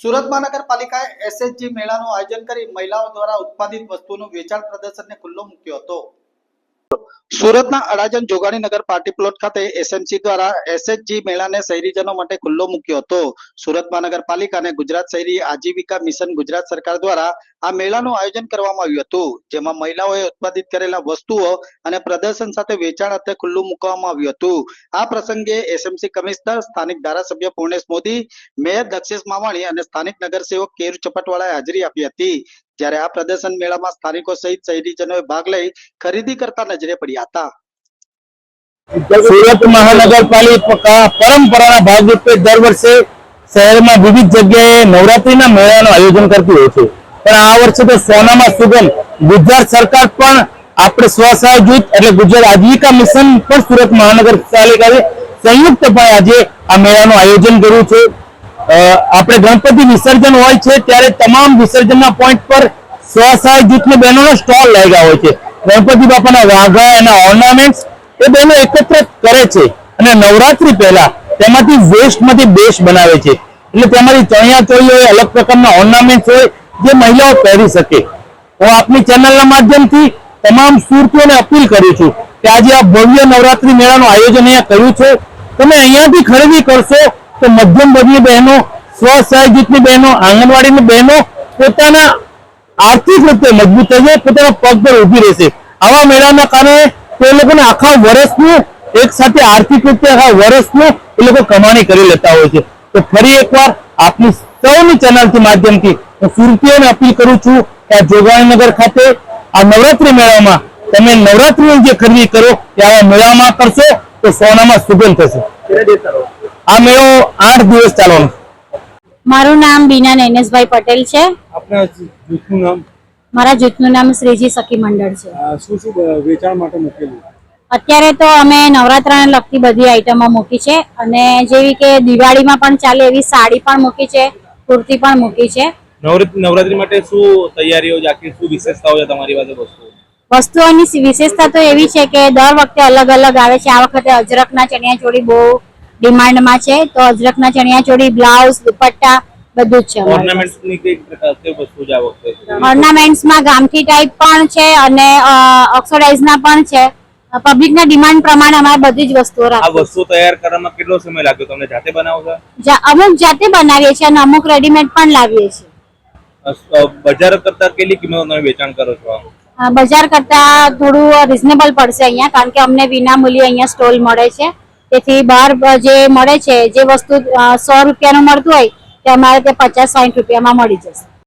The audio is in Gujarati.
સુરત મહાનગરપાલિકાએ એસએચજી મેળાનું આયોજન કરી મહિલાઓ દ્વારા ઉત્પાદિત વસ્તુઓનું વેચાણ પ્રદર્શનને ખુલ્લો મૂક્યો હતો. સુરતના અડાજણ જોગાણી નગર પાર્ટી પ્લોટ ખાતે એસએમસી દ્વારા એસએચજી મેળાને શહેરીજનો માટે ખુલ્લો મૂક્યો હતો. સુરત મહાનગરપાલિકા અને ગુજરાત શહેરી આજીવિકા મિશન ગુજરાત સરકાર દ્વારા આ મેળાનું આયોજન કરવામાં આવ્યું હતું, જેમાં મહિલાઓએ ઉત્પાદિત કરેલા વસ્તુઓ અને પ્રદર્શન સાથે વેચાણ અર્થે ખુલ્લું મૂકવામાં આવ્યું હતું. આ પ્રસંગે એસએમસી કમિશનર, સ્થાનિક ધારાસભ્ય પૂર્ણેશ મોદી, મેયર દક્ષેશ માવાણી અને સ્થાનિક નગરસેવક કેરુ ચપટવાળાએ હાજરી આપી હતી. જ્યારે આ પ્રદર્શન મેળામાં સ્થાનિકો સહિત શહેરીજનોએ ભાગ લઈ ખરીદી કરતા નજરે પડ્યા હતા. સુરત મહાનગરપાલિકા પરંપરાના ભાગરૂપે દર વર્ષે શહેરમાં વિવિધ જગ્યાએ નવરાત્રીના મેળાનું આયોજન કરતી હોય છે. પણ આ વર્ષે તો સોનામાં સુગંધ. ગુજરાત સરકાર પણ આપણે સ્વસહાય જૂથ એટલે ગુજરાત આજીવિકા મિશન પણ સુરત મહાનગરપાલિકાએ સંયુક્તપણે આજે આ મેળાનું આયોજન કર્યું છે. આપણે ગણપતિ વિસર્જન હોય છે, ત્યારે તમામ વિસર્જનના પોઈન્ટ પર સ્વસહાય જૂથની બહેનોનો સ્ટોલ લાગ્યા હોય છે. ગણપતિ બાપાના વાઘા એના ઓર્નામેન્ટ્સ એ બહેનો એકત્ર કરે છે. અને નવરાત્રી પહેલા તેમાંથી વેસ્ટમાંથી બેસ બનાવે છે. એટલે તેમાંથી ચણિયા ચોળી હોય, અલગ પ્રકારના ઓર્નામેન્ટ હોય, જે મહિલાઓ પહેરી શકે. હું આપની ચેનલના માધ્યમથી તમામ સુરતીઓને અપીલ કરું છું કે આજે આ ભવ્ય નવરાત્રી મેળાનું આયોજન અહીંયા કર્યું છે. તમે અહીંયાથી ખરીદી કરશો તો મધ્યમ વર્ગની બહેનો, સ્વસહાય જૂથની બહેનો, આંગણવાડીની બહેનો પોતાના આર્થિક રીતે મજબૂત થશે પોતાના પગ પર ઊભી રહેશે. આવા મેળાના કારણે તે લોકોને આખા વર્ષનું એક સાથે આર્થિક રીતે આખા વર્ષનું એ લોકો કમાણી કરી લેતા હોય છે. તો ફરી એકવાર આપની સૌની ચેનલથી માધ્યમથી હું સુરતીઓને અપીલ કરું છું કે આ જોગાણીનગર ખાતે, આ નવરાત્રી મેળામાં તમે નવરાત્રીની જે ખરીદી કરો એ આવા મેળામાં કરશો તો સોનામાં સુગંધ થશે. આ મેળો આઠ દિવસ ચાલવાનો. મારું નામ બીના નૈનેશભાઈ પટેલ છે. આપના જૂથનું નામ? મારા જૂથનું નામ શ્રીજી સખી મંડળ છે. શું શું વેચાણ માટે મૂકેલું? અત્યારે તો અમે નવરાત્રાને લગતી બધી આઈટમો મૂકી છે અને જેવી કે દિવાળીમાં પણ ચાલે એવી સાડી પણ મૂકી છે કુર્તી પણ મૂકી છે. નવરાત્રી નવરાત્રી માટે શું તૈયારીઓ આખી શું વિશેષતાઓ છે તમારી પાસે વસ્તુ વસ્તુઓની વિશેષતા તો એવી છે કે દર વખતે અલગ અલગ આવે છે. આ વખતે અજરકના ચણિયાચોળી બહુ ડિમાન્ડમાં છે તો અજરકના ચણિયાચોળી બ્લાઉઝ દુપટ્ટા બધું જ છે પાસે. કઈ પ્રકાર વસ્તુ છે આ વખતે ઓર્નામેન્ટ્સમાં ગામઠી ટાઈપ પણ છે અને ઓક્સોડાઇઝના પણ છે. પબ્લિકના ડિમાન્ડ પ્રમાણે અમારે બધી જ વસ્તુઓ આ વસ્તુ તૈયાર કરવામાં કેટલો સમય લાગ્યો? તમને જાતે બનાવો છો? અમુક જાતે બનાવીએ છીએ અને અમુક રેડીમેડ પણ લાવીએ છીએ. બજાર કરતા કેટલી કિંમત વેચાણ કરો છો? બજાર કરતા થોડું રિઝનેબલ પડશે અહીંયા કારણ કે અમને વિના મૂલ્યે અહીંયા સ્ટોલ મળે છે. તેથી બહાર જે મળે છે, જે વસ્તુ સો રૂપિયાનું મળતું હોય, તે અમારે તે પચાસ સાઠ રૂપિયામાં મળી જશે.